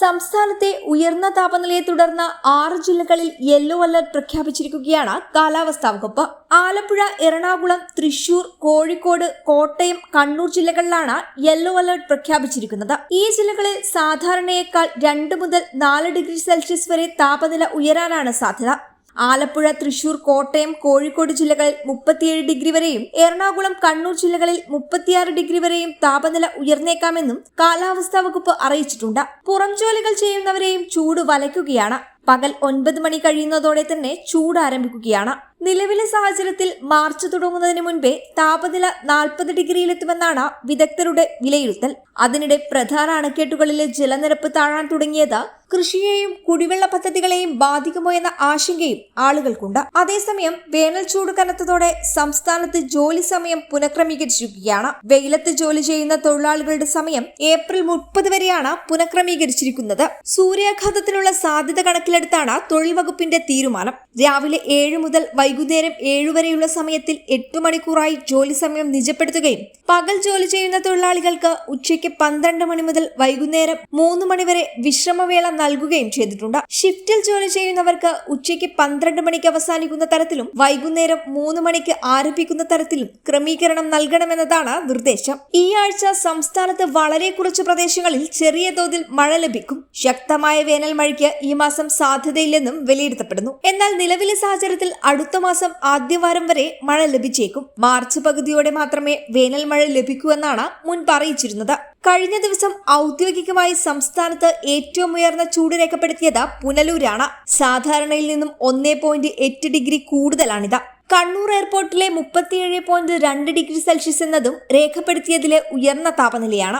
സംസ്ഥാനത്തെ ഉയർന്ന താപനിലയെ തുടർന്ന് ആറ് ജില്ലകളിൽ യെല്ലോ അലർട്ട് പ്രഖ്യാപിച്ചിരിക്കുകയാണ് കാലാവസ്ഥാ വകുപ്പ്. ആലപ്പുഴ എറണാകുളം തൃശൂർ കോഴിക്കോട് കോട്ടയം കണ്ണൂർ ജില്ലകളിലാണ് യെല്ലോ അലർട്ട് പ്രഖ്യാപിച്ചിരിക്കുന്നത്. ഈ ജില്ലകളിൽ സാധാരണയേക്കാൾ രണ്ട് മുതൽ നാല് ഡിഗ്രി സെൽഷ്യസ് വരെ താപനില ഉയരാനാണ് സാധ്യത. ആലപ്പുഴ തൃശൂർ കോട്ടയം കോഴിക്കോട് ജില്ലകളിൽ മുപ്പത്തിയേഴ് ഡിഗ്രി വരെയും എറണാകുളം കണ്ണൂർ ജില്ലകളിൽ മുപ്പത്തിയാറ് ഡിഗ്രി വരെയും താപനില ഉയർന്നേക്കാമെന്നും കാലാവസ്ഥാ വകുപ്പ് അറിയിച്ചിട്ടുണ്ട്. പുറം ജോലികൾ ചെയ്യുന്നവരെയും ചൂട് വലയ്ക്കുകയാണ്. പകൽ ഒൻപത് മണി കഴിയുന്നതോടെ തന്നെ ചൂട് ആരംഭിക്കുകയാണ്. നിലവിലെ സാഹചര്യത്തിൽ മാർച്ച് തുടങ്ങുന്നതിന് മുൻപേ താപനില നാൽപ്പത് ഡിഗ്രിയിലെത്തുമെന്നാണ് വിദഗ്ധരുടെ വിലയിരുത്തൽ. അതിനിടെ പ്രധാന അണക്കെട്ടുകളിലെ ജലനിരപ്പ് താഴാൻ തുടങ്ങിയത് കൃഷിയെയും കുടിവെള്ള പദ്ധതികളെയും ബാധിക്കുമോ എന്ന ആശങ്കയും ആളുകൾക്കുണ്ട്. അതേസമയം വേനൽ ചൂട് കനത്തതോടെ സംസ്ഥാനത്ത് ജോലി സമയം പുനഃക്രമീകരിച്ചിരിക്കുകയാണ്. വെയിലത്ത് ജോലി ചെയ്യുന്ന തൊഴിലാളികളുടെ സമയം ഏപ്രിൽ മുപ്പത് വരെയാണ് പുനഃക്രമീകരിച്ചിരിക്കുന്നത്. സൂര്യാഘാതത്തിനുള്ള സാധ്യത കണക്കിലെടുത്താണ് തൊഴിൽ വകുപ്പിന്റെ തീരുമാനം. രാവിലെ ഏഴ് മുതൽ വൈകുന്നേരം ഏഴു വരെയുള്ള സമയത്തിൽ എട്ട് മണിക്കൂറായി ജോലി സമയം നിജപ്പെടുത്തുകയും പകൽ ജോലി ചെയ്യുന്ന തൊഴിലാളികൾക്ക് ഉച്ചയ്ക്ക് പന്ത്രണ്ട് മണി മുതൽ വൈകുന്നേരം മൂന്ന് മണിവരെ വിശ്രമവേള നൽകുകയും ചെയ്തിട്ടുണ്ട്. ഷിഫ്റ്റിൽ ജോലി ചെയ്യുന്നവർക്ക് ഉച്ചയ്ക്ക് പന്ത്രണ്ട് മണിക്ക് അവസാനിക്കുന്ന തരത്തിലും വൈകുന്നേരം മൂന്ന് മണിക്ക് ആരംഭിക്കുന്ന തരത്തിലും ക്രമീകരണം നൽകണമെന്നതാണ് നിർദ്ദേശം. ഈ ആഴ്ച സംസ്ഥാനത്ത് വളരെ കുറച്ച് പ്രദേശങ്ങളിൽ ചെറിയ തോതിൽ മഴ ലഭിക്കും. ശക്തമായ വേനൽ മഴയ്ക്ക് ഈ മാസം സാധ്യതയില്ലെന്നും വിലയിരുത്തപ്പെടുന്നു. എന്നാൽ നിലവിലെ സാഹചര്യത്തിൽ അടുത്ത മാസം ആദ്യവാരം വരെ മഴ ലഭിച്ചേക്കും. മാർച്ച് പകുതിയോടെ മാത്രമേ വേനൽ മഴ ലഭിക്കൂ എന്നാണ് മുൻപ് അറിയിച്ചിരുന്നത്. കഴിഞ്ഞ ദിവസം ഔദ്യോഗികമായി സംസ്ഥാനത്ത് ഏറ്റവും ഉയർന്ന ചൂട് രേഖപ്പെടുത്തിയത് പുനലൂരാണ്. സാധാരണയിൽ നിന്നും ഒന്നേ പോയിന്റ് എട്ട് ഡിഗ്രി കൂടുതലാണിത്. കണ്ണൂർ എയർപോർട്ടിലെ മുപ്പത്തിയേഴ് പോയിന്റ് രണ്ട് ഡിഗ്രി സെൽഷ്യസ് എന്നതും രേഖപ്പെടുത്തിയതിലെ ഉയർന്ന താപനിലയാണ്.